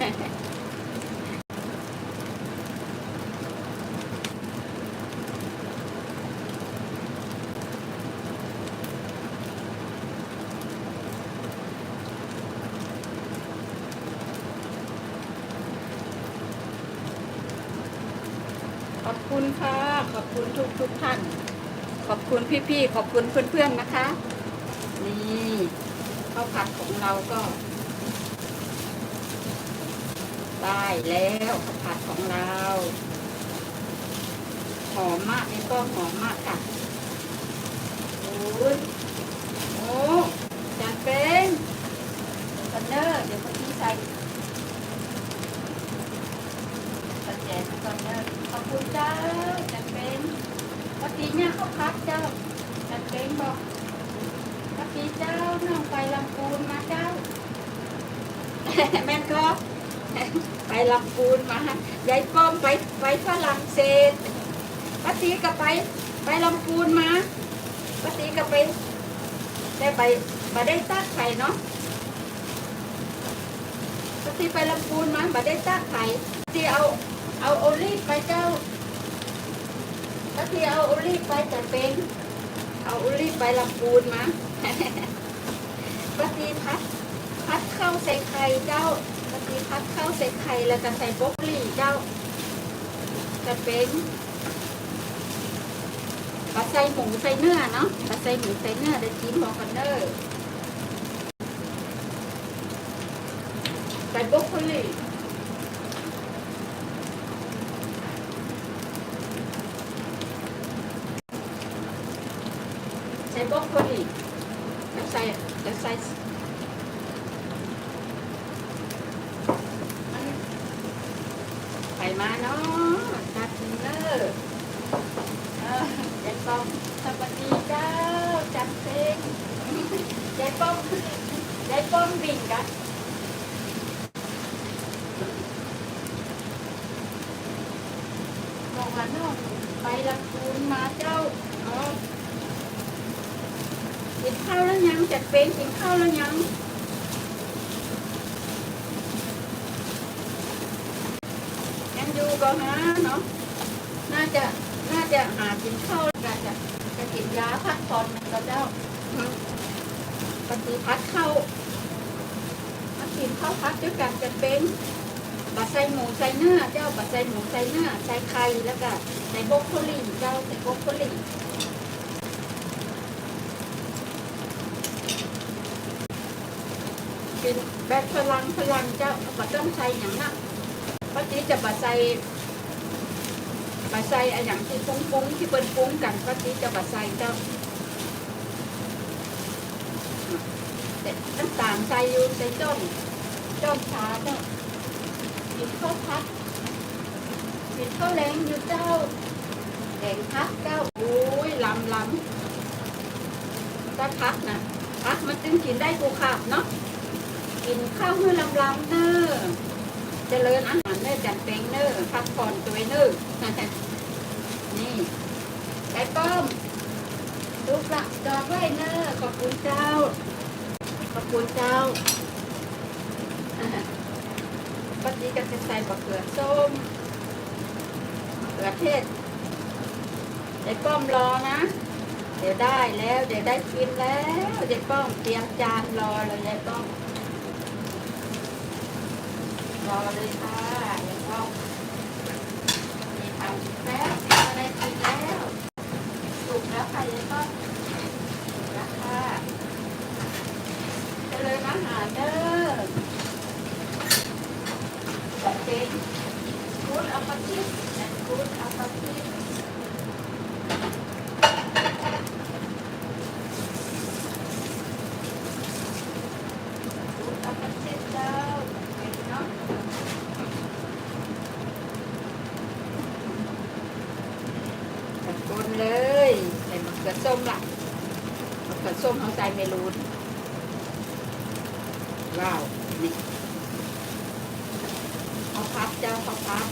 ขอบคุณค่ะ ขอบคุณทุกทุกท่าน ขอบคุณพี่ๆ ขอบคุณเพื่อนๆ นะคะ นี่ข้าวผัดของเราก็ ได้แล้วข้าวผัดของเราหอมมากนี่ก็หอมมากค่ะโอ้ยโอ้จานเป็นคอนเนอร์เดี๋ยวคนที่ใส่กระแจคอนเนอร์ขอบคุณเจ้าจานเป็นปกติเนี่ยเขาพักเจ้าจานเป็นบอกปกติเจ้าน้องไปลำพูนมาเจ้าแม่นก็ ไปลำพูนมายายป้อมไปไปฝรั่งเศสป้าตีก็ไป ไปลำพูนมาป้าตีก็ไปได้ไปมาได้ตักไข่เนาะป้าตีไปลำพูนมามาได้ตักไข่ป้าตีเอาเอาโอลีฟไปเจ้าป้าตีเอาโอลีฟไปแต่เป็นเอาโอลีฟไปลำพูนมาป้าตีพัดพัดเข้าใส่ไข่เจ้า ปฏิพัดเข้าใส่ไข่แล้วก็ใส่บรอกโคลีเจ้าจะเป็นปลาใส่หมูใส่เนื้อเนาะปลาใส่หมูใส่เนื้อเดี๋ยวจิ้มบอกกันเด้อใส่บรอกโคลีใส่บรอกโคลีแล้วใส่แล้วใส่ ไป มาเนาะตัดเนอร์เออยายป้อมสวัสดีเจ้าจัดเพลงยายป้อมยายป้อมบิ่งกันบอกว่าน้องไปลำพูนมาเจ้าเนาะกินข้าวแล้วยังจัดเพลงกินข้าวแล้วยัง ยังอยู่ก็หาเนาะ น่าจะ น่าจะหากินข้าวแล้วก็จะจะกินยาพักผ่อนนก็เจ้าปฏิพัดเข้ามากินข้าวพักด้วยกันจะเป็นบะใส่หมูใส่เนื้อเจ้าบะใส่หมูใส่เนื้อใส่ไข่แล้วก็ใส่บกโคลีเจ้าใส่บกโคลีกินแบบพลังพลังเจ้าบะต้องใส่อย่างนั้น ปกติจะบะใส่บะใส่อะไรอย่างที่ปุ้งปุ้งที่เปิ้นปุ้งกันปกติจะบะใส่เจ้าแต่น้ำตาลใส่อยู่ใส่จ้อมจ้อมชาเจ้ากินข้าวพัดกินข้าวแรงอยู่เจ้าแดงพักเจ้าโอ้ยลำลำถ้าพักนะพักมันจึงกินได้กูขาบเนาะกินข้าวเมื่อลำลำเนอ เจริญอาหารเนอจัดเปงเนอพักผ่อนตัวเนอนี่ไก่ป้อมลูกละจอดไว้เนอขอบคุณเจ้า ขอบคุณเจ้าปกติก็จะใส่บะเขือส้มมะเขือเทศไอ้ป้อมรอนะ เดี๋ยวได้แล้ว เดี๋ยวได้กินแล้วเดี๋ยวป้อมเตรียมจานรอเลยยายป้อม รอเลยค่ะแล้วก็มีทำแป๊บอะไรกินแล้วสุกแล้วค่ะแล้วก็สุกแล้วค่ะเจริญอาหารเด้อจัดเป็นกูดอัลฟาติสและกูดอัลฟาติสกูดอัลฟาติสเจ้าเป็นเนาะ ตะกนเลยใส่มะ เขือส้มล่ะมะเขือส้มเขาใส่เมลูนว้าวนี่เขาพับเจ้าเขาพับ